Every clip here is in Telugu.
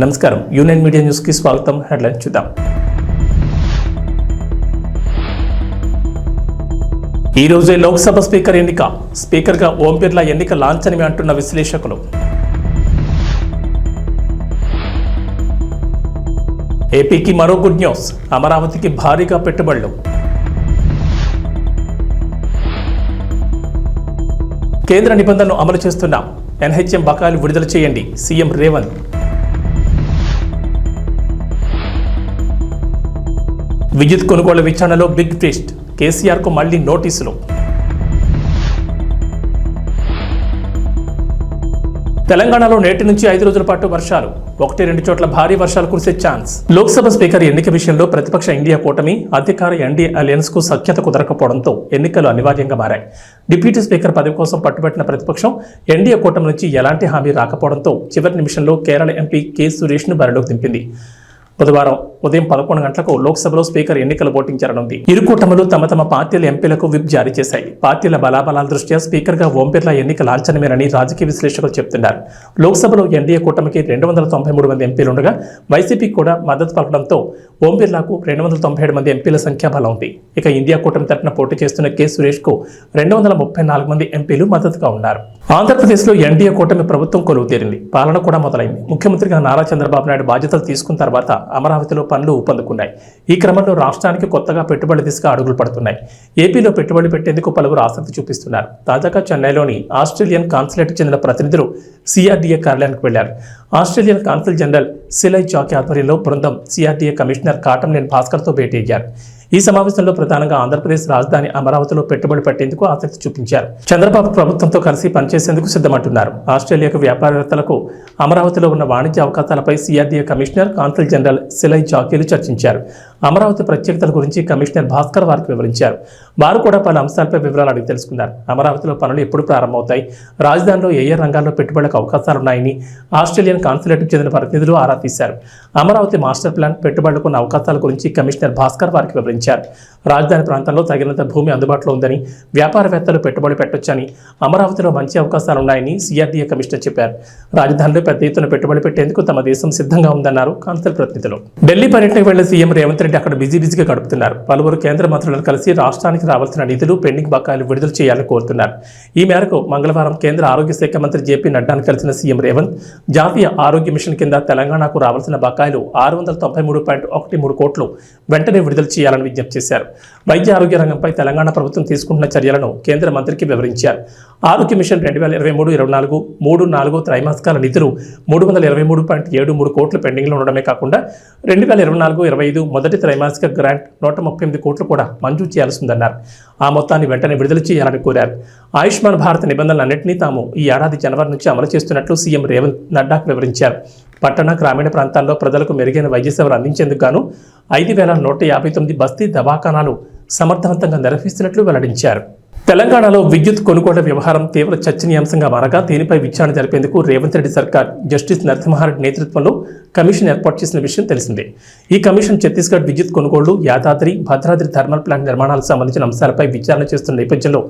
నమస్కారం. యూనియన్ మీడియా న్యూస్కి స్వాగతం. హెడ్లైన్ చూద్దాం. ఈ రోజే లోక్సభ స్పీకర్ ఎన్నిక. స్పీకర్గా ఓం బిర్లా ఎన్నిక లాంఛనమే అంటున్న విశ్లేషకులు. ఏపీకి మరో గుడ్ న్యూస్. అమరావతికి భారీగా పెట్టుబడులు. కేంద్ర నిబంధనలు అమలు చేస్తున్నాం. ఎన్హెచ్ఎం బకాయిలు విడుదల చేయండి. సీఎం రేవంత్. విద్యుత్ కొనుగోళ్ళ విచారణలో బిగ్ ట్విస్ట్. కేసీఆర్కు మళ్ళీ నోటీసులు. తెలంగాణలో నేటి నుంచి ఐదు రోజుల పాటు వర్షాలు. ఒకటి రెండు చోట్ల భారీ వర్షాలు కురిసే ఛాన్స్. లోక్సభ స్పీకర్ ఎన్నిక విషయంలో ప్రతిపక్ష ఇండియా కూటమి అధికార ఎన్డీఏ అలయన్స్కు సఖ్యత కుదరకపోవడంతో ఎన్నికలు అనివార్యంగా మారాయి. డిప్యూటీ స్పీకర్ పదవి కోసం పట్టుబట్టిన ప్రతిపక్షం ఎన్డీఏ కూటమి నుంచి ఎలాంటి హామీ రాకపోవడంతో చివరి నిమిషంలో కేరళ ఎంపీ కె సురేష్ను బరిలోకి దింపింది. బుధవారం ఉదయం పదకొండు గంటలకు లోక్సభలో స్పీకర్ ఎన్నికల ఓటింగ్ జరగనుంది ఇరు కూటములు తమ తమ పార్టీల ఎంపీలకు విప్ జారీ చేశాయి. పార్టీల బలాబలాల దృష్ట్యా స్పీకర్గా ఓం బిర్లా ఎన్నిక లాంఛనమేనని రాజకీయ విశ్లేషకులు చెబుతున్నారు లోక్సభలో ఎన్డీఏ కూటమికి రెండు వందల తొంభై మూడు మంది ఎంపీలు ఉండగా వైసీపీకి కూడా మద్దతు పలకడంతో ఓం బిర్లాకు రెండు వందల తొంభై ఏడు మంది ఎంపీల సంఖ్యాబలం ఉంది ఇక ఇండియా కూటమి తరఫున పోటీ చేస్తున్న కె. సురేష్కు రెండు వందల ముప్పై నాలుగు మంది ఎంపీలు మద్దతుగా ఉన్నారు. ఆంధ్రప్రదేశ్లో ఎన్డీఏ కూటమి ప్రభుత్వం కొలువు తీరింది పాలన కూడా మొదలైంది. ముఖ్యమంత్రిగా నారా చంద్రబాబు నాయుడు బాధ్యతలు తీసుకున్న తర్వాత అమరావతిలో పనులు ఊపందుకున్నాయి. ఈ క్రమంలో రాష్ట్రానికి కొత్తగా పెట్టుబడి దిశగా అడుగులు పడుతున్నాయి. ఏపీలో పెట్టుబడి పెట్టేందుకు పలువురు ఆసక్తి చూపిస్తున్నారు. తాజాగా చెన్నైలోని ఆస్ట్రేలియన్ కాన్సులేట్ చెందిన ప్రతినిధులు సిఆర్డీఏ కార్యాలయానికి వెళ్ళారు. Australian consul general Silai Zaki ఆధ్వర్యంలో బృందం సిఆర్డీఏ కమిషనర్ కాటంనేని భాస్కర్తో భేటీ అయ్యారు. ఈ సమావేశంలో ప్రధానంగా ఆంధ్రప్రదేశ్ రాజధాని అమరావతిలో పెట్టుబడి పెట్టేందుకు ఆసక్తి చూపించారు. చంద్రబాబు ప్రభుత్వంతో కలిసి పనిచేసేందుకు సిద్ధమంటున్నారు. ఆస్ట్రేలియాకు వ్యాపారవేత్తలకు అమరావతిలో ఉన్న వాణిజ్య అవకాశాలపై సిఆర్డీఏ కమిషనర్ కాన్సుల్ జనరల్ సిలై జాకీలు చర్చించారు. అమరావతి ప్రత్యేకతల గురించి కమిషనర్ భాస్కర్ వారికి వివరించారు. వారు కూడా పలు అంశాలపై వివరాలు అడిగి తెలుసుకున్నారు. అమరావతిలో పనులు ఎప్పుడు ప్రారంభమవుతాయి. రాజధానిలో ఏ ఏ రంగాల్లో పెట్టుబడులకు అవకాశాలున్నాయని ఆస్ట్రేలియన్ కాన్సులేట్కు చెందిన ప్రతినిధులు ఆరా తీశారు. అమరావతి మాస్టర్ ప్లాన్ పెట్టుబడులకు ఉన్న అవకాశాల గురించి కమిషనర్ భాస్కర్ వారికి వివరించారు. రాజధాని ప్రాంతంలో తగినంత భూమి అందుబాటులో ఉందని వ్యాపారవేత్తలు పెట్టుబడి పెట్టొచ్చని అమరావతిలో మంచి అవకాశాలు ఉన్నాయని సిఆర్డీఏ కమిషనర్ చెప్పారు. రాజధానిలో పెద్ద ఎత్తున పెట్టుబడి పెట్టేందుకు తమ దేశం సిద్ధంగా ఉందన్నారు కాన్సల్ ప్రతినిధులు. ఢిల్లీ పర్యటనకు వెళ్ళిన సీఎం రేవంత్ రెడ్డి అక్కడ బిజీ బిజీగా గడుపుతున్నారు. పలువురు కేంద్ర మంత్రులను కలిసి రాష్ట్రానికి రావాల్సిన నిధులు పెండింగ్ బకాయిలు విడుదల చేయాలని కోరుతున్నారు. ఈ మేరకు మంగళవారం కేంద్ర ఆరోగ్య శాఖ మంత్రి జేపీ నడ్డాను కలిసిన సీఎం రేవంత్ జాతీయ ఆరోగ్య మిషన్ కింద తెలంగాణకు రావాల్సిన బకాయిలు ఆరు వందల తొంభై మూడు పాయింట్ ఒకటి మూడు కోట్లు వెంటనే విడుదల చేయాలని విజ్ఞప్తి చేశారు. వైద్య ఆరోగ్య రంగంపై తెలంగాణ ప్రభుత్వం తీసుకుంటున్న చర్యలను కేంద్ర మంత్రికి వివరించారు. ఆరోగ్య మిషన్ రెండు వేల ఇరవై మూడు ఇరవై నాలుగు మూడు నాలుగు త్రైమాసికాల నిధులు మూడు వందల ఇరవై మూడు పాయింట్ ఏడు మూడు కోట్లు పెండింగ్లో ఉండడమే కాకుండా రెండు వేల ఇరవై నాలుగు ఇరవై ఐదు మొదటి త్రైమాసిక గ్రాంట్ నూట ముప్పై ఎనిమిది కోట్లు కూడా మంజూరు చేయాల్సిందన్నారు. ఆ మొత్తాన్ని వెంటనే విడుదల చేయాలని కోరారు. ఆయుష్మాన్ భారత్ నిబంధనలన్నింటినీ తాము ఈ ఏడాది జనవరి నుంచి అమలు చేస్తున్నట్లు సీఎం రేవంత్ నడ్డాకు వివరించారు. పట్టణ గ్రామీణ ప్రాంతాల్లో ప్రజలకు మెరుగైన వైద్య సేవలు అందించేందుకు గాను ఐదు వేల నూట యాభై తొమ్మిది బస్తీ దవాఖానాలు సమర్థవంతంగా నిర్వహిస్తున్నట్లు వెల్లడించారు. తెలంగాణలో విద్యుత్ కొనుగోళ్ళ వ్యవహారం తీవ్ర చర్చనీయాంశంగా మారగా దీనిపై విచారణ జరిపేందుకు రేవంత్ రెడ్డి సర్కార్ జస్టిస్ నరసింహారెడ్డి నేతృత్వంలో కమిషన్ ఏర్పాటు చేసిన విషయం తెలిసిందే. ఈ కమిషన్ ఛత్తీస్గఢ్ విద్యుత్ కొనుగోళ్ళు యాదాద్రి భద్రాద్రి థర్మల్ ప్లాంట్ నిర్మాణాలకు సంబంధించిన అంశాలపై విచారణ చేస్తున్న నేపథ్యంలో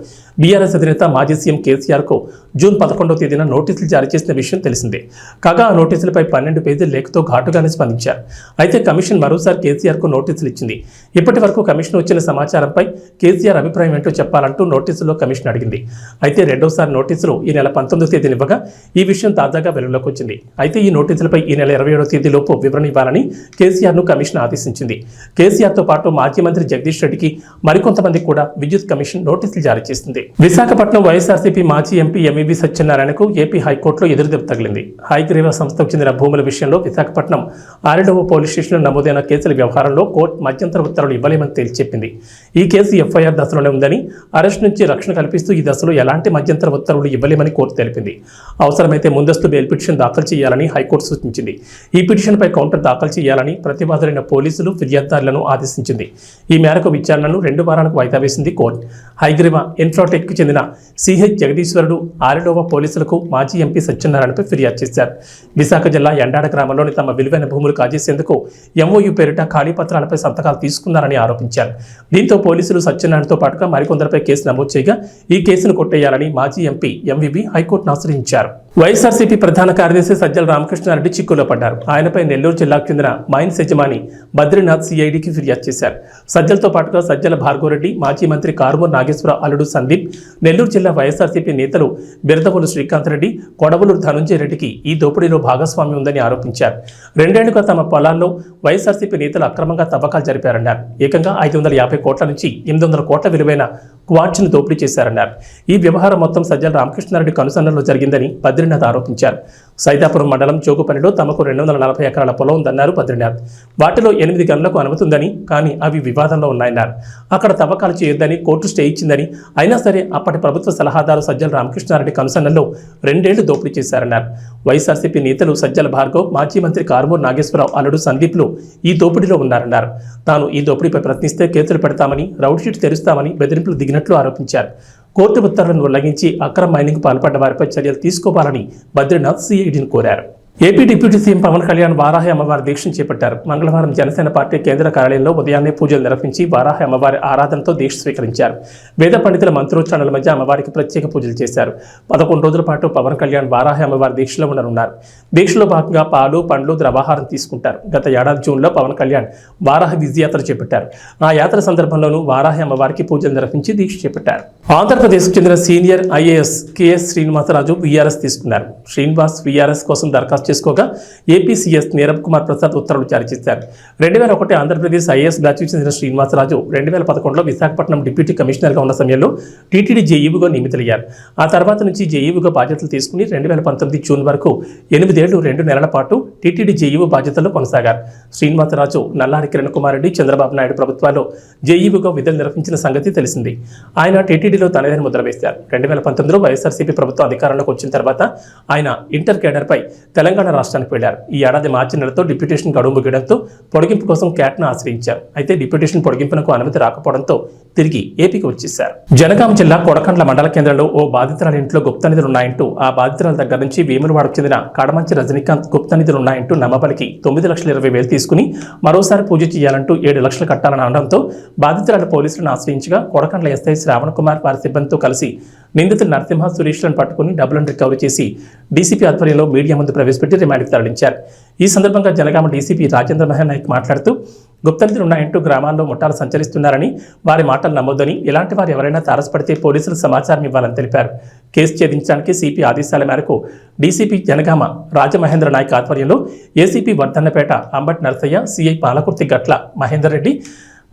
బీఆర్ఎస్ అధినేత మాజీ సీఎం కేసీఆర్కు జూన్ పదకొండవ తేదీన నోటీసులు జారీ చేసిన విషయం తెలిసిందే. కాగా ఆ నోటీసులపై పన్నెండు పేజీల లేఖతో ఘాటుగానే స్పందించారు. అయితే కమిషన్ మరోసారి కేసీఆర్కు నోటీసులు ఇచ్చింది. ఇప్పటి వరకు కమిషన్ వచ్చిన సమాచారంపై కేసీఆర్ అభిప్రాయం ఏంటో చెప్పాలంటూ నోటీసులో కమిషన్ అడిగింది. అయితే రెండోసారి నోటీసులు ఈ నెల పంతొమ్మిదో తేదీన ఇవ్వగా ఈ విషయం తాజాగా వెలుగులోకి వచ్చింది. అయితే ఈ నోటీసులపై ఈ నెల ఇరవై ఏడో తేదీలోపు వివరణ ఇవ్వాలని కేసీఆర్ను కమిషన్ ఆదేశించింది. కేసీఆర్తో పాటు మాజీ మంత్రి జగదీష్ రెడ్డికి మరికొంతమంది కూడా విద్యుత్ కమిషన్ నోటీసులు జారీ చేసింది. విశాఖపట్నం వైఎస్ఆర్సీపీ మాజీ ఎంపీ ఎంఈవి సత్యనారాయణకు ఏపీ హైకోర్టులో ఎదురుదెబ్బ తగిలింది. హైగ్రీవ సంస్థకు చెందిన భూముల విషయంలో విశాఖపట్నం ఆర్డీఓ పోలీస్ స్టేషన్లో నమోదైన కేసుల వ్యవహారంలో కోర్టు మధ్యంతర ఉత్తర్వులు ఇవ్వలేమని తేల్చెప్పింది ఈ కేసు ఎఫ్ఐఆర్ దశలోనే ఉందని అరెస్ట్ నుంచి రక్షణ కల్పిస్తూ ఈ దశలో ఎలాంటి మధ్యంతర ఉత్తర్వులు ఇవ్వలేమని కోర్టు తెలిపింది. అవసరమైతే ముందస్తు బెయిల్ పిటిషన్ దాఖలు చేయాలని హైకోర్టు సూచించింది. ఈ పిటిషన్పై కౌంటర్ దాఖలు చేయాలని ప్రతివాదులైన పోలీసులు ఫిర్యాదుదారులను ఆదేశించింది. ఈ మేరకు విచారణను రెండు వారాలకు వాయిదా వేసింది కోర్టు. హైగ్రీవ ఇన్ఫ్రాటెక్కు చెందిన సిహెచ్ జగదీశ్వరుడు ఆరిడోవా పోలీసులకు మాజీ ఎంపీ సత్యనారాయణపై ఫిర్యాదు చేశారు. విశాఖ జిల్లా ఎండాడ గ్రామంలోని తమ విలువైన భూములు కాజేసేందుకు ఎంఓయూ పేరిట ఖాళీ పత్రాలపై సంతకాలు తీసుకున్నారని ఆరోపించారు. దీంతో పోలీసులు సత్యనారాయణతో పాటుగా మరికొందరిపై కేసు నమోదు చేయగా ఈ కేసును కొట్టేయాలని మాజీ ఎంపీ ఎంవిబి హైకోర్టును ఆశ్రయించారు. వైఎస్ఆర్సీపీ ప్రధాన కార్యదర్శి సజ్జల రామకృష్ణారెడ్డి చిక్కులో పడ్డారు. ఆయనపై నెల్లూరు జిల్లాకు చెందిన మైన్స్ యజమాని బద్రీనాథ్ సిఐడికి ఫిర్యాదు చేశారు. సజ్జలతో పాటుగా సజ్జల భార్గవరెడ్డి మాజీ మంత్రి కారుమూరు నాగేశ్వర అల్లుడు సందీప్ నెల్లూరు జిల్లా వైఎస్ఆర్సీపీ నేతలు బిరదవోలు శ్రీకాంత్ రెడ్డి కొడవలూరు ధనుంజయ రెడ్డికి ఈ దోపిడీలో భాగస్వామ్యం ఉందని ఆరోపించారు. రెండేళ్ళుగా తమ పొలాల్లో వైఎస్ఆర్సీపీ నేతలు అక్రమంగా తవ్వకాలు జరిపారన్నారు. ఏకంగా ఐదు వందల యాభై కోట్ల నుంచి ఎనిమిది వందల కోట్ల విలువైన క్వార్ట్స్ను దోపిడీ చేశారన్నారు. ఈ వ్యవహారం మొత్తం సజ్జల రామకృష్ణారెడ్డి కనుసన్నలో జరిగిందని బద్రీనాథ్ ఆరోపించారు. సైదాపురం మండలం చోగుపల్లిలో తమకు రెండు వందల నలభై ఎకరాల పొలం ఉందన్నారు బద్రీనాథ్ వాటిలో ఎనిమిది గనులకు అనుమతి ఉందని కానీ అవి వివాదంలో ఉన్నాయన్నారు. అక్కడ తవ్వకాలు చేయొద్దని కోర్టు స్టే ఇచ్చిందని అయినా సరే అప్పటి ప్రభుత్వ సలహాదారు సజ్జల రామకృష్ణారెడ్డి కనుసన్నల్లో రెండేళ్ళు దోపిడీ చేశారన్నారు. వైఎస్ఆర్సీపీ నేతలు సజ్జల భార్గవ్ మాజీ మంత్రి కారుమూరు నాగేశ్వరరావు అల్లుడు సందీప్లు ఈ దోపిడీలో ఉన్నారన్నారు. తాను ఈ దోపిడీపై ప్రశ్నిస్తే కేసులు పెడతామని రౌడ్ షీట్ తెరుస్తామని బెదిరింపులు దిగినట్లు ఆరోపించారు. కోర్టు ఉత్తర్వులను ఉల్లంఘించి అక్రమ మైనింగ్ పాల్పడ్డ వారిపై చర్యలు తీసుకోవాలని బద్రీనాథ్ సిఐడిని కోరారు. AP deputy CM Pawan Kalyan Varahi అమ్మవారి దీక్షను చేపట్టారు. మంగళవారం జనసేన పార్టీ కేంద్ర కార్యాలయంలో ఉదయాన్నే పూజలు నిర్వహించి వారాహి అమ్మవారి ఆరాధనతో దీక్ష స్వీకరించారు. వేద పండితుల మంత్రోచ్చారణల మధ్య అమ్మవారికి ప్రత్యేక పూజలు చేశారు. పదకొండు రోజుల పాటు పవన్ కళ్యాణ్ వారాహి అమ్మవారి దీక్షలో ఉండనున్నారు. దీక్షలో భాగంగా పాలు పండ్లు ద్రవాహారం తీసుకుంటారు. గత ఏడాది జూన్లో పవన్ కళ్యాణ్ వారాహి విజయాత్ర చేపట్టారు. ఆ యాత్ర సందర్భంలోనూ వారాహి అమ్మవారికి పూజలు నిర్వహించి దీక్ష చేపట్టారు. ఆంధ్రప్రదేశ్కు చెందిన senior IAS K S Srinivasaraju VRS తీసుకున్నారు. శ్రీనివాస్ వీఆర్ఎస్ కోసం దరఖాస్తు చేసుకోగా ఏపీసీఎస్ నీరబ్ కుమార్ ప్రసాద్ ఉత్తర్వులు జారీ చేశారు. రెండు వేల ఒకటి ఆంధ్రప్రదేశ్ ఐఏఎస్ బ్యాచ్కు చెందిన శ్రీనివాసరాజు రెండు వేల పదకొండులో విశాఖపట్నం డిప్యూటీ కమిషనర్గా ఉన్న సమయంలో టీటీడీ జేఈవుగా నియమితులయ్యారు. ఆ తర్వాత నుంచి జేఈవుగా బాధ్యతలు తీసుకుని రెండు వేల పంతొమ్మిది జూన్ వరకు ఎనిమిదేళ్ళు రెండు నెలల పాటు టీటీడీ జేఈవు బాధ్యతల్లో కొనసాగారు. శ్రీనివాసరాజు నల్లారి కిరణ్ కుమార్ రెడ్డి చంద్రబాబు నాయుడు ప్రభుత్వాల్లో జేఈవుగా విధులు నిర్వహించిన సంగతి తెలిసింది. ఆయన టీటీడీలో తనదైన ముద్ర వేశారు. రెండు వేల పంతొమ్మిదిలో వైఎస్ఆర్సీపీ ప్రభుత్వం అధికారంలోకి వచ్చిన తర్వాత ఆయన ఇంటర్ కేడర్పై తెలంగాణ రాష్ట్రానికి వెళ్ళారు ఈ ఏడాది మార్చి నెలతో డిప్యూటేషన్ గడువు ముగియడంతో పొడిగింపు కోసం క్యాట్ను ఆశ్రయించారు. అయితే డిప్యూటేషన్ పొడిగింపునకు అనుమతి రాకపోవడంతో తిరిగి ఏపీకి వచ్చేశారు. జనగాం జిల్లా కొడకండ్ల మండల కేంద్రంలో ఓ బాధితురాలి ఇంట్లో గుప్త నిధులు ఉన్నాయంటూ ఆ బాధితురాల దగ్గర నుంచి వేములవాడకు చెందిన కడమంచి రజనీకాంత్ గుప్త నిధులు ఉన్నాయంటూ నమ్మబలికి తొమ్మిది లక్షల ఇరవై వేలు తీసుకుని మరోసారి పూజ చేయాలంటూ ఏడు లక్షలు కట్టాలని అనడంతో బాధితురాలు పోలీసులను ఆశ్రయించగా కొడకండ్ల ఎస్ఐ శ్రావణ్ కుమార్ వారి సిబ్బందితో కలిసి నిందితులు నరసింహ సురేష్లను పట్టుకుని డబ్బులను రికవరీ చేసి డీసీపీ ఆధ్వర్యంలో మీడియా ముందు ప్రవేశపెట్టి రిమాండ్కి తరలించారు. ఈ సందర్భంగా జనగామ డీసీపీ రాజేంద్ర మహన్ నాయక్ మాట్లాడుతూ గుప్తది ఉన్న ఎంటూ గ్రామాల్లో ముఠాలు సంచరిస్తున్నారని వారి మాటలు నమ్మొద్దని ఇలాంటి వారు ఎవరైనా తారసపడితే పోలీసులు సమాచారం ఇవ్వాలని తెలిపారు. కేసు ఛేదించడానికి సిపి ఆదేశాల మేరకు డీసీపీ జనగామ రాజమహేంద్ర నాయక్ ఆధ్వర్యంలో ఏసీపీ వర్ధన్నపేట అంబట్ నరసయ్య సిఐ పాలకుర్తి గట్ల మహేందర్ రెడ్డి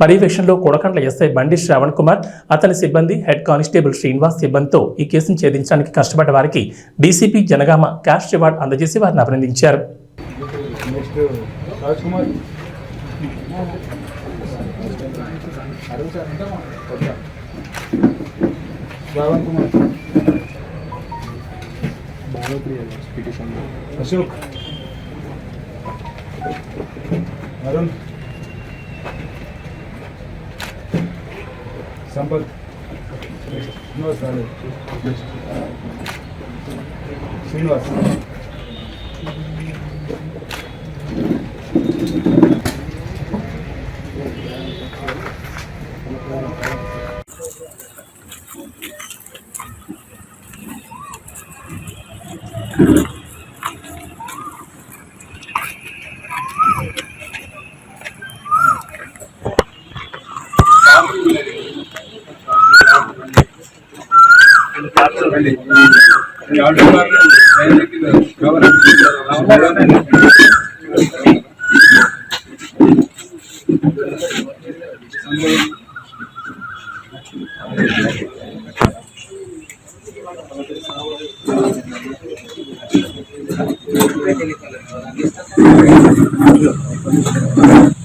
పర్యవేక్షణలో కొడకండ్ల ఎస్ఐ బండి శ్రావణ్ కుమార్ అతని సిబ్బంది హెడ్ కానిస్టేబుల్ శ్రీనివాస్ సిబ్బందితో ఈ కేసును ఛేదించడానికి కష్టపడ్డ వారికి డీసీపీ జనగామ క్యాష్ రివార్డ్ అందజేసి వారిని అభినందించారు. నెక్స్ట్ రాజ్ కుమార్ శ్రావణ్ కుమార్ అశోక్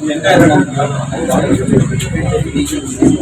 年代的呢比较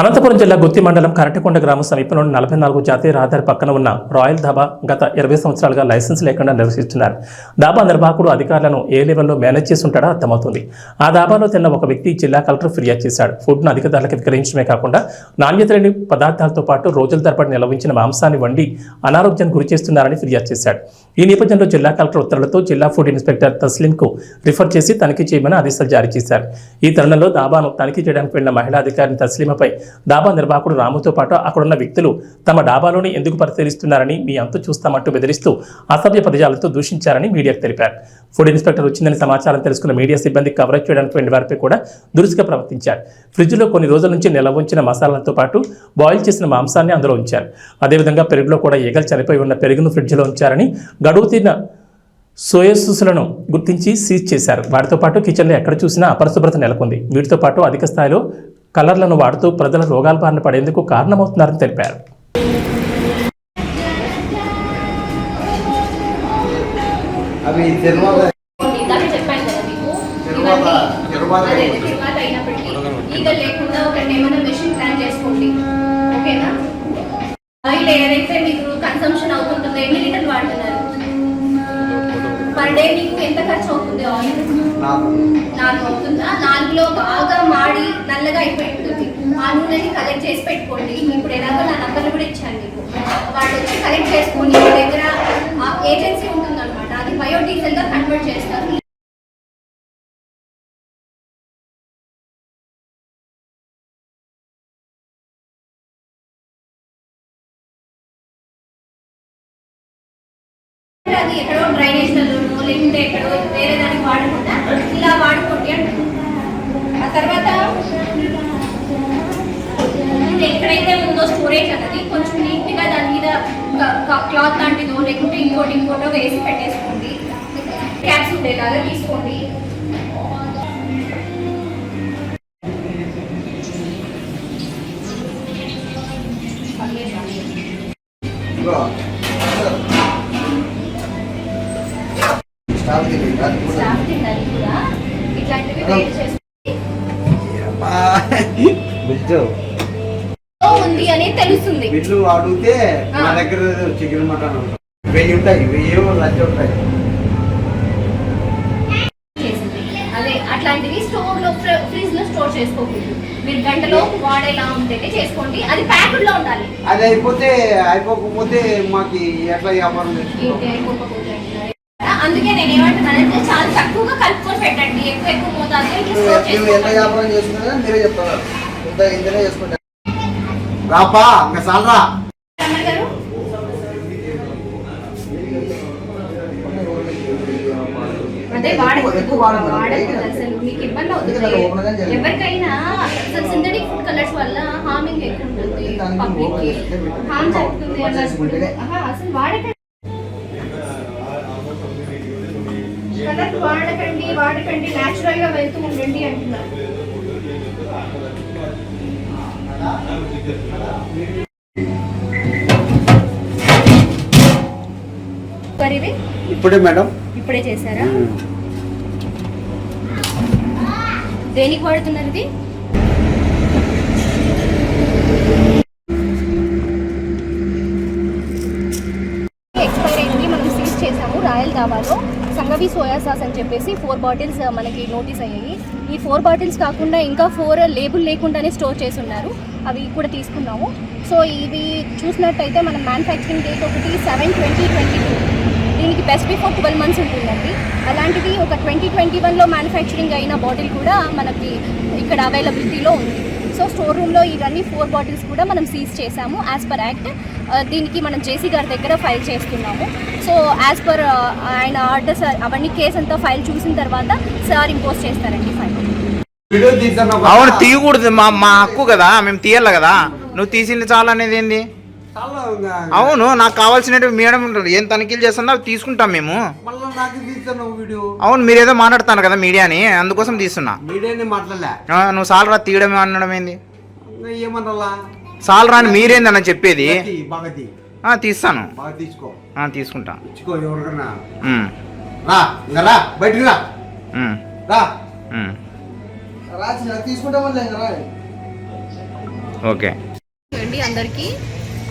అనంతపురం జిల్లా గుత్తి మండలం కరటికొండ గ్రామం సమీపంలోని నలభై నాలుగు జాతీయ రహదారి పక్కన ఉన్న రాయల్ ధాబా గత ఇరవై సంవత్సరాలుగా లైసెన్స్ లేకుండా నిర్వహిస్తున్నారు. ధాబా నిర్వాహకుడు అధికారులను ఏ లెవెల్లో మేనేజ్ చేస్తుంటాడో అర్థమవుతుంది. ఆ ధాబాలో తిన్న ఒక వ్యక్తి జిల్లా కలెక్టర్ ఫిర్యాదు చేశాడు. ఫుడ్ను అధిక ధరలకు విక్రయించడమే కాకుండా నాణ్యత లేని పదార్థాలతో పాటు రోజుల తరబడి నిలవించిన మాంసాన్ని వండి అనారోగ్యానికి గురి చేస్తున్నారని ఫిర్యాదు చేశాడు. ఈ నేపథ్యంలో జిల్లా కలెక్టర్ ఉత్తర్వులతో జిల్లా ఫుడ్ ఇన్స్పెక్టర్ తస్లింకు రిఫర్ చేసి తనిఖీ చేయమని ఆదేశాలు జారీ చేశారు. ఈ తరుణంలో దాబాను తనిఖీ చేయడానికి వెళ్ళిన మహిళా అధికారిని తస్లిమపై దాబా నిర్వాహకుడు రాముతో పాటు అక్కడున్న వ్యక్తులు తమ డాబాలోని ఎందుకు పరిశీలిస్తున్నారని మీ అంతు చూస్తామంటూ బెదిరిస్తూ అసభ్య పదజాలతో దూషించారని మీడియాకు తెలిపారు. ఫుడ్ ఇన్స్పెక్టర్ వచ్చిందని సమాచారం తెలుసుకున్న మీడియా సిబ్బంది కవరేజ్ చేయడానికి వెళ్ళిన వారిపై కూడా దురుసుగా ప్రవర్తించారు. ఫ్రిడ్జ్లో కొన్ని రోజుల నుంచి నిల్వ ఉంచిన మసాలాలతో పాటు బాయిల్ చేసిన మాంసాన్ని అందులో ఉంచారు. అదేవిధంగా పెరుగులో కూడా ఈగలు చనిపోయి ఉన్న పెరుగును ఫ్రిడ్జ్లో ఉంచారని గడువు తీరిన సోయసూసులను గుర్తించి సీజ్ చేశారు. వాటితో పాటు కిచెన్లో ఎక్కడ చూసినా అపరిశుభ్రత నెలకొంది. వీటితో పాటు అధిక స్థాయిలో కలర్లను వాడుతూ ప్రజల రోగాల బారిన పడేందుకు కారణమవుతున్నారని తెలిపారు. అవి తిరువాత, లేకుండా మెషిన్ ప్లాన్ చేసుకోండి. ఓకేనా? ఆయిల్ ఏదైతే మీకు కన్సంప్షన్ అవుతుంటుందో ఎన్ని లీటర్లు వాడుతున్నారు? పర్ డే మీకు ఎంత ఖర్చు అవుతుంది? ఆయిల్ నాలుగు. అవుతుందా? నాలుగులో బాగా మాడి నల్లగా అయిపోయి ఉంటుంది ఆ నూనెని కలెక్ట్ చేసి పెట్టుకోండి. ఇప్పుడు ఎలాగో నా నంబర్లు కూడా ఇచ్చాను మీకు వాళ్ళు వచ్చి కలెక్ట్ చేసుకొని మీ దగ్గర ఏజెన్సీ ఉంటుందన్నమాట. అది బయోడీజిల్గా కన్వర్ట్ చేస్తారు. అది ఎక్కడో డ్రైనేజ్ లోనో లేకుంటే ఎక్కడో వేరే దానికి వాడకుండా ఇలా వాడుకోండి అంటున్నాను ఆ తర్వాత ఎక్కడైతే ఉందో స్టోరేజ్ అన్నది కొంచెం నీట్గా దాని మీద క్లాత్ లాంటిదో లేకుంటే ఇంకోటి ఇంకోటో వేసి పెట్టేసుకోండి. క్యాప్స్ ఉండేలాగా తీసుకోండి. ఇదిగో. ఉంది అని తెలుస్తుంది. బిల్లు అడిగితే. నా దగ్గర చికెన్ మటన్ ఉంటుంది. వెయ్యి ఉంటాయి వెయ్యి లక్ష ఉంటాయి. అదే అట్లాంటివి స్టోర్లో ఫ్రిడ్జ్లో స్టోర్ చేసుకోకూడదు. మీరు గంటలో వాడేలా ఉంటేనే చేసుకోండి. అది ప్యాకెట్లో ఉండాలి. అది అయిపోతే అయిపోకపోతే మాకు ఎట్లా వ్యాపారం అయిపోకపోతే. అందుకే నేను ఏమంటున్నానంటే చాలా తక్కువగా కలుపుకొని పెట్టండి. ఎక్కువ ఎక్కువ మోతాదులో రాపా ఇంకా సాలరా. అదే వాడకూడదు వాడకూడదు. అసలు మీకు ఇబ్బంది అవుతుంది. ఎవరికైనా అసలు సింథటిక్ ఫుడ్ కలర్స్ వల్ల హార్మింగ్ ఎక్కువ ఉంటుంది. పబ్లిక్కి. హార్మ్ జరుగుతుంది అసలు వాడకండి కలర్ వాడకండి వాడకండి న్యాచురల్గా వెళ్తూ ఉండండి అంటున్నారు. ఇప్పుడే మేడం. ఇప్పుడే చేశారా? దేనికి వాడుతున్నారు ఇది? ఎక్స్పైర్ అయింది మనం సీజ్ చేసాము రాయల్ దాబాలో సంగవి సోయా సాస్ అని చెప్పేసి ఫోర్ బాటిల్స్ మనకి నోటీస్ అయ్యాయి. ఈ ఫోర్ బాటిల్స్ కాకుండా ఇంకా ఫోర్ లేబుల్ లేకుండానే స్టోర్ చేసి ఉన్నారు అవి కూడా తీసుకున్నాము. సో ఇవి చూసినట్టయితే మన మ్యానుఫ్యాక్చరింగ్ డేట్ ఒకటి సెవెన్ ట్వంటీ ట్వంటీ టూ దీనికి బెస్ట్ బిఫోర్ ట్వెల్వ్ మంత్స్ ఉంటుందండి. అలాంటిది ఒక ట్వంటీ ట్వంటీ వన్లో మ్యానుఫ్యాక్చరింగ్ అయిన బాటిల్ కూడా మనకి ఇక్కడ అవైలబిలిటీలో ఉంది. సో స్టోర్ రూమ్లో ఇవన్నీ ఫోర్ బాటిల్స్ కూడా మనం సీజ్ చేసాము యాజ్ పర్ యాక్ట్. దీనికి మనం జేసీ గారి దగ్గర ఫైల్ చేస్తున్నాము. సో యాజ్ పర్ ఆయన ఆర్డర్స్ అవన్నీ కేసు అంతా ఫైల్ చూసిన తర్వాత సార్ ఇంపోజ్ చేస్తారండి ఫైల్. అవును తీయకూడదు. మా మా హక్కు కదా మేము తీయాలి కదా? నువ్వు తీసింది చాలు అనేది ఏంది? అవును నాకు కావాల్సినవి మేడం ఉంటారు. ఏం తనిఖీలు చేస్తున్నా అవి తీసుకుంటాం మేము. అవును మీరు ఏదో మాట్లాడుతాను కదా మీడియాని అందుకోసం తీస్తున్నా. మీడియాని మాట్లాడలే. ఆ, నువ్వు సాలరా తీయడం అనడం ఏంది? సాలరా అని మీరేందన్న చెప్పేది? తీస్తాను. బాగా తీసుకో. ఆ, తీసుకుంటా. ఓకే. అండి అందరికీ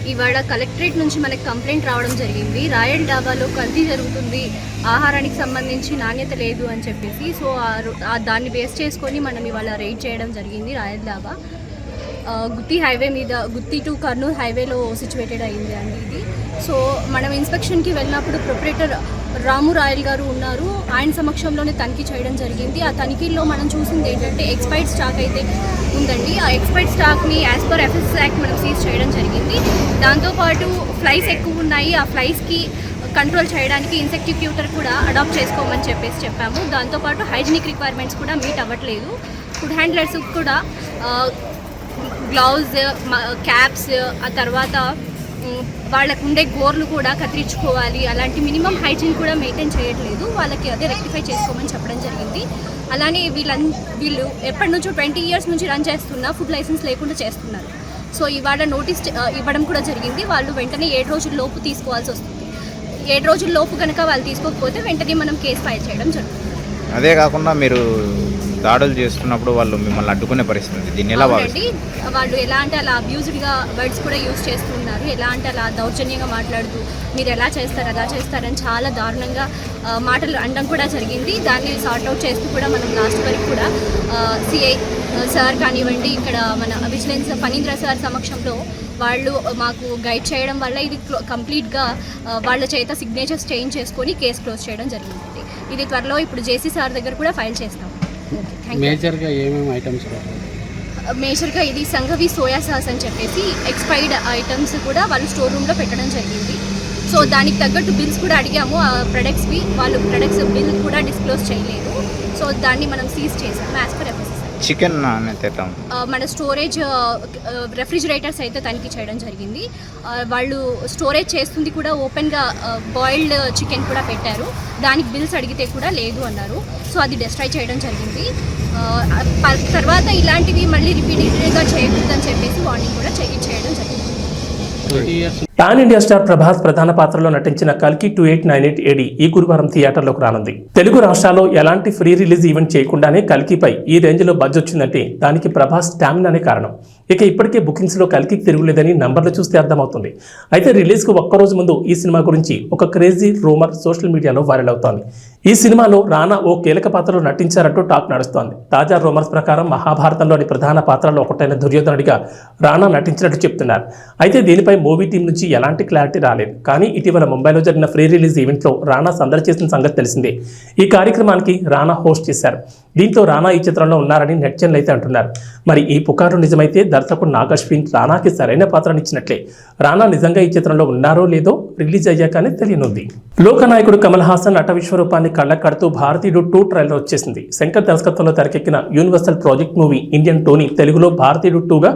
ఇవాళ కలెక్టరేట్ నుంచి మనకి కంప్లైంట్ రావడం జరిగింది. రాయల్ డాబాలో కల్తీ జరుగుతుంది. ఆహారానికి సంబంధించి నాణ్యత లేదు అని చెప్పేసి సో ఆ రో- దాన్ని బేస్ చేసుకొని మనం ఇవాళ రైడ్ చేయడం జరిగింది రాయల్ డాబా. గుత్తి హైవే మీద గుత్తి టు కర్నూలు హైవేలో సిచ్యువేటెడ్ అయింది అండి ఇది. సో మనం ఇన్స్పెక్షన్కి వెళ్ళినప్పుడు ప్రొపరేటర్ రాము రాయల్ గారు ఉన్నారు. ఆయన సమక్షంలోనే తనిఖీ చేయడం జరిగింది. ఆ తనిఖీల్లో మనం చూసింది ఏంటంటే ఎక్స్పైర్డ్ స్టాక్ అయితే ఉందండి. ఆ ఎక్స్పైర్డ్ స్టాక్ని యాజ్ పర్ ఎఫ్ఎస్ యాక్ట్ మనం సీజ్ చేయడం జరిగింది. దాంతోపాటు ఫ్లైస్ ఎక్కువ ఉన్నాయి. ఆ ఫ్లైస్కి కంట్రోల్ చేయడానికి ఇన్సెక్టిక్యూటర్ కూడా అడాప్ట్ చేసుకోమని చెప్పేసి చెప్పాము. దాంతోపాటు హైజీనిక్ రిక్వైర్మెంట్స్ కూడా మీట్ అవ్వట్లేదు. ఫుడ్ హ్యాండ్లర్స్ కూడా గ్లౌజ్ క్యాప్స్ ఆ తర్వాత మ్, వాళ్ళకు ఉండే గోర్లు కూడా కత్తిరించుకోవాలి. అలాంటి మినిమం హైజీన్ కూడా మెయింటైన్ చేయట్లేదు. వాళ్ళకి అదే రెక్టిఫై చేసుకోమని చెప్పడం జరిగింది. అలానే వీళ్ళం వీళ్ళు ఎప్పటి నుంచో ట్వంటీ ఇయర్స్ నుంచి రన్ చేస్తున్న ఫుడ్ లైసెన్స్ లేకుండా చేస్తున్నారు. సో ఇవాళ నోటీస్ ఇవ్వడం కూడా జరిగింది. వాళ్ళు వెంటనే ఏడు రోజుల లోపు తీసుకోవాల్సి వస్తుంది. ఏడు రోజుల లోపు కనుక వాళ్ళు తీసుకోకపోతే వెంటనే మనం కేసు ఫైల్ చేయడం జరుగుతుంది. అదే కాకుండా మీరు దాడులు చేస్తున్నప్పుడు వాళ్ళు మిమ్మల్ని అడ్డుకునే పరిస్థితి. దీన్ని ఎలా వాళ్ళు ఎలా అంటే అలా అబ్యూజ్డ్గా వర్డ్స్ కూడా యూజ్ చేస్తున్నారు. ఎలా అంటే అలా దౌర్జన్యంగా మాట్లాడుతూ మీరు ఎలా చేస్తారు అలా చేస్తారని చాలా దారుణంగా మాటలు అనడం కూడా జరిగింది. దాన్ని సార్ట్ అవుట్ చేస్తూ కూడా మనం లాస్ట్ వరకు కూడా సిఐ సార్ కానివ్వండి ఇక్కడ మన విజిలెన్స్ ఫణీంద్ర సార్ సమక్షంలో వాళ్ళు మాకు గైడ్ చేయడం వల్ల ఇది కంప్లీట్గా వాళ్ళ చేత సిగ్నేచర్స్ చేంజ్ చేసుకొని కేసు క్లోజ్ చేయడం జరిగింది ఇది త్వరలో ఇప్పుడు జేసీ సార్ దగ్గర కూడా ఫైల్ చేస్తాం. మేజర్గా ఏమేమి ఐటమ్స్ మేజర్గా ఇది సంఘవి సోయా సాస్ అని చెప్పేసి ఎక్స్పైర్డ్ ఐటమ్స్ కూడా వాళ్ళు స్టోర్ రూమ్లో పెట్టడం జరిగింది. సో దానికి తగ్గట్టు బిల్స్ కూడా అడిగాము. ఆ ప్రొడక్ట్స్వి వాళ్ళు ప్రొడక్ట్స్ బిల్ కూడా డిస్క్లోజ్ చేయలేదు. సో దాన్ని మనం సీజ్ చేసాము యాజ్ పర్ చికెన్ మన స్టోరేజ్ రెఫ్రిజిరేటర్స్ అయితే తనిఖీ చేయడం జరిగింది. వాళ్ళు స్టోరేజ్ చేస్తుంది కూడా ఓపెన్గా బాయిల్డ్ చికెన్ కూడా పెట్టారు. దానికి బిల్స్ అడిగితే కూడా లేదు అన్నారు. సో అది డెస్ట్రాయ్ చేయడం జరిగింది. ప- తర్వాత ఇలాంటివి మళ్ళీ రిపీటెడ్గా చేయకూడదని చెప్పేసి వార్నింగ్ కూడా చేయడం జరిగింది. పాన్ ఇండియా స్టార్ ప్రభాస్ ప్రధాన పాత్రలో నటించిన కల్కి two eight nine eight AD ఈ గురువారం థియేటర్లోకి రానుంది. తెలుగు రాష్ట్రాల్లో ఎలాంటి ఫ్రీ రిలీజ్ ఈవెంట్ చేయకుండానే కల్కిపై ఈ రేంజ్లో బజ్ వచ్చిందంటే దానికి ప్రభాస్ స్టామినానే కారణం. ఇక ఇప్పటికే బుకింగ్స్లో కల్కి తిరుగులేదని నంబర్లు చూస్తే అర్థమవుతుంది. అయితే రిలీజ్కు ఒక్కరోజు ముందు ఈ సినిమా గురించి ఒక క్రేజీ రూమర్ సోషల్ మీడియాలో వైరల్ అవుతోంది. ఈ సినిమాలో రానా ఓ కీలక పాత్రలో నటించారంటూ టాక్ నడుస్తోంది. తాజా రూమర్స్ ప్రకారం మహాభారతంలోని ప్రధాన పాత్రలో ఒకటైన దుర్యోధనుడిగా రానా నటించినట్టు చెప్తున్నారు. అయితే దీనిపై మూవీ టీం నుంచి ఎలాంటి క్లారిటీ రాలేదు. కానీ ఇటీవల ముంబైలో జరిగిన ఫ్రీ రిలీజ్ ఈవెంట్లో రానా సందడి చేసిన సంగతి తెలిసిందే. ఈ కార్యక్రమానికి రానా హోస్ట్ చేశారు. దీంతో రానా ఈ చిత్రంలో ఉన్నారని నెట్జన్లు అయితే అంటున్నారు. మరి ఈ పుకారు నిజమైతే దర్శకుడు నాగశ్విన్ రానాకి సరైన పాత్రనిచ్చినట్లే. రానా నిజంగా ఈ చిత్రంలో ఉన్నారో లేదో రిలీజ్ అయ్యాకనే తెలియనుంది. లోకనాయకుడు కమల్ హాసన్ నట విశ్వరూపాన్ని కళ్ళ కడుతూ భారతీయుడు టూ ట్రైలర్ వచ్చేసింది. శంకర్ దర్శకత్వంలో తెరకెక్కిన యూనివర్సల్ ప్రాజెక్ట్ మూవీ ఇండియన్ టోనీ తెలుగులో భారతీయుడు టూగా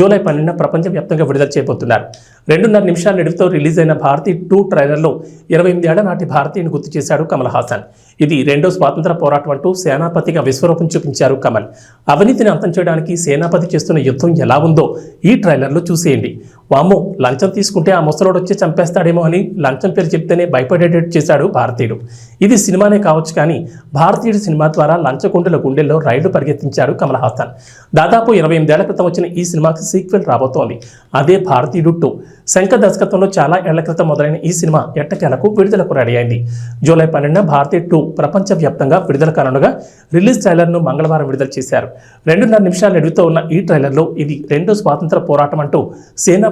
జూలై పన్నెండున ప్రపంచవ్యాప్తంగా విడుదల చేయబోతున్నారు. రెండున్నర నిమిషాల నిడివితో రిలీజ్ అయిన భారతీ టూ ట్రైలర్లో ఇరవై ఎనిమిది ఏళ్ళ నాటి భారతీయుని గుర్తు చేశాడు కమల్ హాసన్. ఇది రెండో స్వాతంత్ర పోరాటం అంటూ సేనాపతిగా విశ్వరూపం చూపించారు కమల్. అవినీతిని అంతం చేయడానికి సేనాపతి చేస్తున్న యుద్ధం ఎలా ఉందో ఈ ట్రైలర్లో చూసేయండి. వాము లంచం తీసుకుంటే ఆ ముసలోడు వచ్చి చంపేస్తాడేమో అని లంచం పేరు చెప్తేనే భయపడేటట్టు చేశాడు భారతీయుడు. ఇది సినిమానే కావచ్చు కానీ భారతీయుడు సినిమా ద్వారా లంచకుండల గుండెల్లో రైళ్ళు పరిగెత్తించాడు కమల్ హాసన్. దాదాపు ఇరవై ఎనిమిదేళ్ళ క్రితం వచ్చిన ఈ సినిమాకి సీక్వెల్ రాబోతోంది. అదే భారతీయుడు టూ. శంకర్ దర్శకత్వంలో చాలా ఏళ్ళ క్రితం మొదలైన ఈ సినిమా ఎట్టకేలకు విడుదలకు రెడీ అయింది జూలై పన్నెండున భారతీయ టూ ప్రపంచవ్యాప్తంగా విడుదల కానుండగా రిలీజ్ ట్రైలర్ను మంగళవారం విడుదల చేశారు. రెండున్నర నిమిషాల ఎడుగుతో ఉన్న ఈ ట్రైలర్లో ఇది రెండో స్వాతంత్ర పోరాటం అంటూ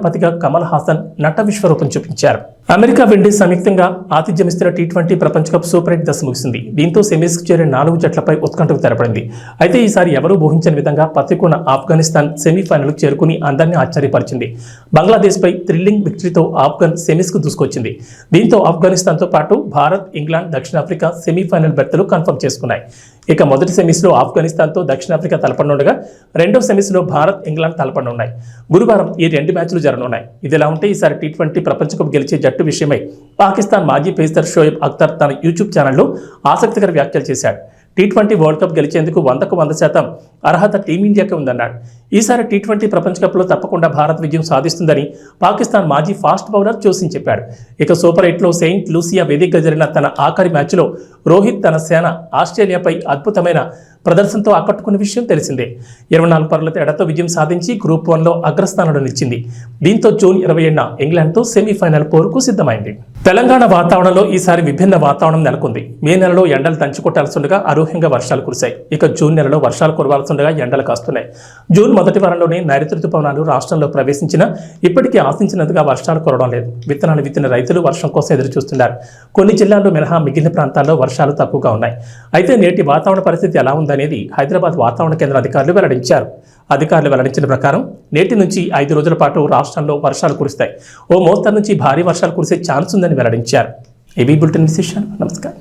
పతిగా కమల్ హాసన్ నట విశ్వరూపం చూపించారు. అమెరికా విండీస్ సంయుక్తంగా ఆతిథ్యమిస్తున్న టీ ట్వంటీ ప్రపంచ కప్ సూపర్ ఎయిట్ దశ ముగిసింది. దీంతో సెమీస్కి చేరే నాలుగు జట్లపై ఉత్కంఠకు తెరపడింది. అయితే ఈసారి ఎవరూ ఊహించని విధంగా పత్రికొన్న ఆఫ్ఘనిస్తాన్ సెమీఫైనల్కు చేరుకుని అందరినీ ఆశ్చర్యపరిచింది. బంగ్లాదేశ్పై థ్రిల్లింగ్ విక్టరీతో ఆఫ్ఘన్ సెమీస్కు దూసుకొచ్చింది. దీంతో ఆఫ్ఘనిస్తాన్తో పాటు భారత్ ఇంగ్లాండ్ దక్షిణాఫ్రికా సెమీఫైనల్ బెర్తలు కన్ఫర్మ్ చేసుకున్నాయి. ఇక మొదటి సెమీస్లో ఆఫ్ఘనిస్తాన్తో దక్షిణాఫ్రికా తలపడనుండగా రెండో సెమీస్లో భారత్ ఇంగ్లాండ్ తలపడనున్నాయి. గురువారం ఈ రెండు మ్యాచ్లు జరగనున్నాయి. ఇదిలా ఉంటే ఈసారి టీ ట్వంటీ ప్రపంచకప్ గెలిచే జట్టు విషయమై పాకిస్తాన్ మాజీ పేసర్ షోయబ్ అఖ్తర్ తన యూట్యూబ్ ఛానల్లో ఆసక్తికర వ్యాఖ్యలు చేశాడు. టీ ట్వంటీ వరల్డ్ కప్ గెలిచేందుకు వందకు వంద శాతం అర్హత టీమిండియాకే ఉందన్నాడు. ఈసారి టీ ట్వంటీ ప్రపంచ కప్లో తప్పకుండా భారత్ విజయం సాధిస్తుందని పాకిస్తాన్ మాజీ ఫాస్ట్ బౌలర్ జోసిన్ చెప్పాడు. ఇక సూపర్ ఎయిట్లో సెయింట్ లూసియా వేదికగా జరిగిన తన ఆఖరి మ్యాచ్లో రోహిత్ తన సేన ఆస్ట్రేలియాపై అద్భుతమైన ప్రదర్శనతో ఆకట్టుకున్న విషయం తెలిసిందే. ఇరవై నాలుగు పరుల తేడాతో విజయం సాధించి గ్రూప్ వన్లో అగ్రస్థానంలో నిలిచింది. దీంతో జూన్ ఇరవై ఏడున ఇంగ్లాండ్తో సెమీఫైనల్ పోరుకు సిద్ధమైంది. తెలంగాణ వాతావరణంలో ఈసారి విభిన్న వాతావరణం నెలకొంది. మే నెలలో ఎండలు దంచుకొట్టాల్సిండగా అనూహ్యంగా వర్షాలు కురిశాయి. ఇక జూన్ నెలలో వర్షాలు కురవాల్సిండగా ఎండలు కాస్తున్నాయి. జూన్ మొదటి వారంలోనే నైరుతి రుతుపవనాలు రాష్ట్రంలో ప్రవేశించిన ఇప్పటికీ ఆశించినంతగా వర్షాలు కురవడం లేదు. విత్తనాలు విత్తిన రైతులు వర్షం కోసం ఎదురుచూస్తున్నారు. కొన్ని జిల్లాల్లో మినహా మిగిలిన ప్రాంతాల్లో వర్షాలు తక్కువగా ఉన్నాయి. అయితే నేటి వాతావరణ పరిస్థితి ఎలా ఉందనేది హైదరాబాద్ వాతావరణ కేంద్ర అధికారులు వెల్లడించారు. అధికారులు వెల్లడించిన ప్రకారం నేటి నుంచి ఐదు రోజుల పాటు రాష్ట్రంలో వర్షాలు కురుస్తాయి. ఓ మోస్తరు నుంచి భారీ వర్షాలు కురిసే ఛాన్స్ ఉందని వెల్లడించారు. ఏబీ బులెటిన్ విశేషాలు. నమస్కారం.